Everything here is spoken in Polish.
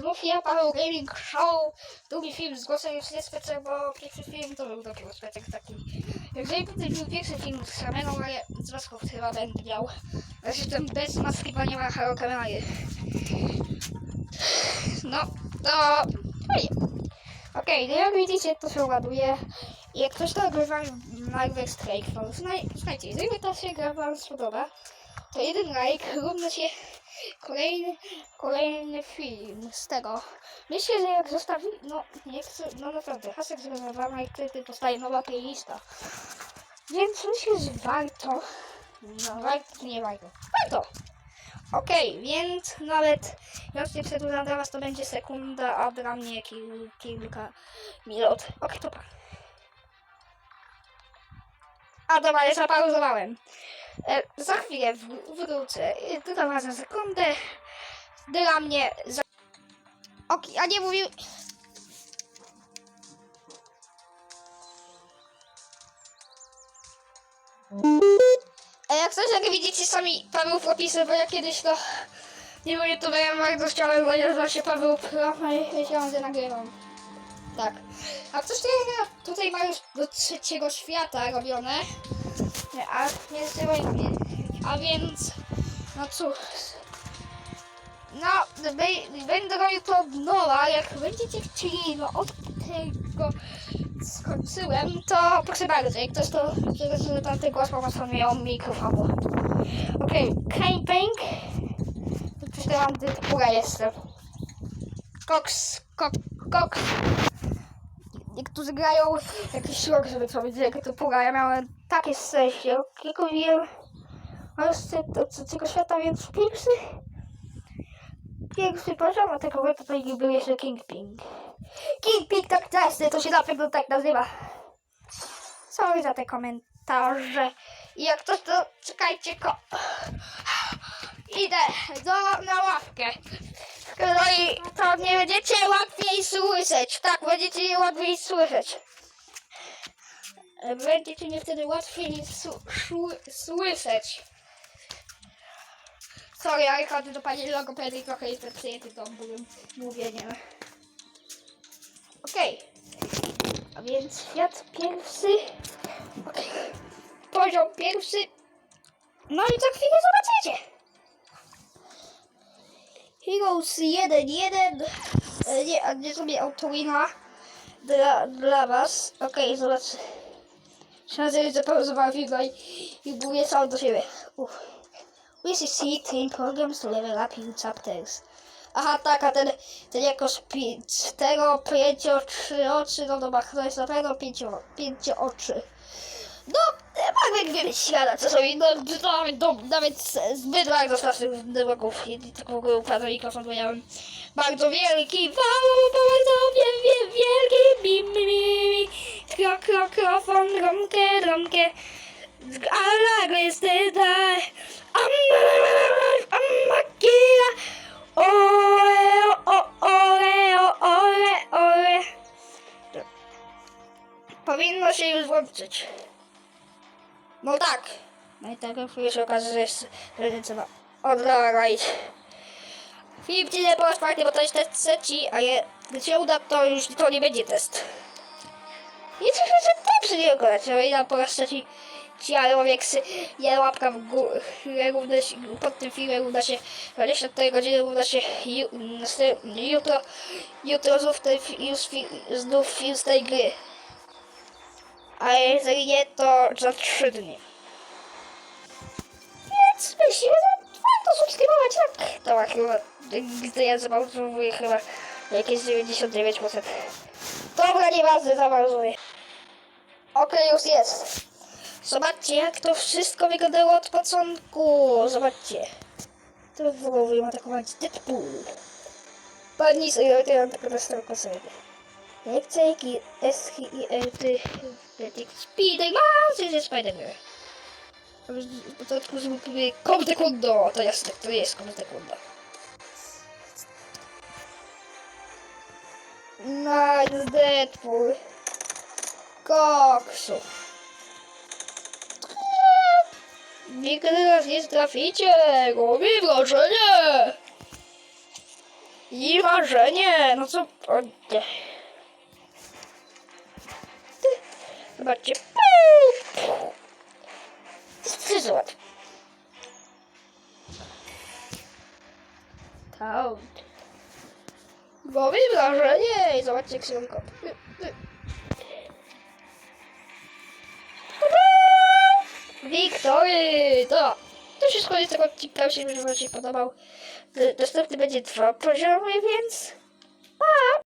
znów ja, Paweł Gaming Show. Drugi film z głosem już nie specjal, bo pierwszy film to był dopiero specjal taki. Jeżeli to był pierwszy film z kamerą, ale z maską chyba będę miał. Znaczy ten bez maski, bo nie ma kamery. No, to... Fajnie. Okej, no jak widzicie, to się ładuje. I jak ktoś to ogrywa Marvel Strike Force, no i słuchajcie, jeżeli ta się gra wam spodoba, to jeden like równa się kolejny, kolejny film z tego. Myślę, że jak zostawi, no nie chcę, no naprawdę, hasek zrealizowana i wtedy powstaje nowa playlista. Więc myślę, że warto, no warto, nie warto, warto! Okej, więc nawet jak nie przedłużam dla was, to będzie sekunda, a dla mnie kil, kilka minut. Okej, to pa. A dobra, ja zapauzowałem. E, za chwilę w, wrócę. E, was za sekundę. Dla mnie za... Okej, a nie mówił... E, jak coś, jak widzicie sami Paweł w opisie, bo ja kiedyś to... Nie wiem, youtuberem bardzo chciałem, bo nazywa się Paweł Pro, no i wiedziałam, że nagrywam. Tak. A coś takiego tutaj ma już do trzeciego świata robione. A nie nie, A więc. No cóż. No, będę robił to od nowa. Jak będziecie chcieli, no od tego skończyłem, to proszę bardzo, jak ktoś to, że tamty głos po prostu miał mikrofon. Okej, okay. Bang. Przeczytałam tytuła jestem. Cox, Cox, Cox. Niektórzy grają jakiś rok, żeby powiedzieć, jak to pora. Ja miałem takie szczęście. Kilku wiem, a jeszcze do trzeciego świata, więc pierwszy pierwszy poziom, a tego tutaj nie był jeszcze Kingping. Kingping tak częsty, to się na pewno tak nazywa. Sorry za te komentarze. I jak ktoś to, czekajcie, ko... Idę do, na ławkę. No i to nie będziecie łatwiej słyszeć. Tak, będziecie łatwiej słyszeć. Będziecie mnie wtedy łatwiej słyszeć. Sorry, ale chodzę do pani logopedy i trochę jestem przyjęty tą mówieniem. Okej. A więc świat pierwszy. Okej. Poziom pierwszy. No i za chwilę zobaczycie. Heroes 1-1. E, Nie, a nie sobie autowina dla, dla was. Okej, zobacz. Szansa jest zapauzowała film i, i mówię sam do siebie. Uff. We see ten programs to level up your chapters. Aha, tak, a ten, ten jakoś pi, cztero, pięcio, trzy oczy, no dobra, to jest na pewno pięcio, pięcio oczy. No, Marek wymyślana czasami, no, nawet, no, nawet z- zbyt bardzo strasznych wymogów i tak w ogóle mikrofon, bo miałem bardzo wielki, bardzo wie- wielki, mi, krok, krok, krofon, romkę, romkę, a nagle jest tutaj, amakia, ole, ole, ole, ole. Powinno się już włączyć. No tak. No i tak chwilę się okaże, że jest, że trzeba oddawać. Filip nie po bo to jest test trzeci, a je, gdy się uda, to już to nie będzie test. I coś że przy nie oglądać, o ile po raz trzeci ci Aeroweksy, ja łapka w górę, równa się, pod tym filmem uda się 24 godziny, uda się ju, jutro, jutro znów, ten, już, znów film z tej gry. A jeżeli nie, to za 3 dni. Więc myślę, że warto subskrybować, tak? To chyba, gdy ja zapauzowuję chyba jakieś 99%. Dobra, nieważne, zapauzuje. Okej, już jest. Zobaczcie, jak to wszystko wyglądało od początku. Zobaczcie. To w ogóle ma atakować Deadpool. Pani sobie to mam taką następną serię. Electric i S i Electric Spider-Man, to jest Spider-Man. W początku zrobimy Kom Taekwondo, to jest, to jest Kom Taekwondo. Nice Deadpool. Koksu. Nigdy nas nie traficie, robi wrażenie. I marzenie! No co? O Zobaczcie. Scyzot. Taut. Głowy wrażenie i zobaczcie jak się. Wiktory! To, to wszystko jest tego odcinka. Jeśli Wam się podobał. Następny będzie dwa poziomy, więc... Pa!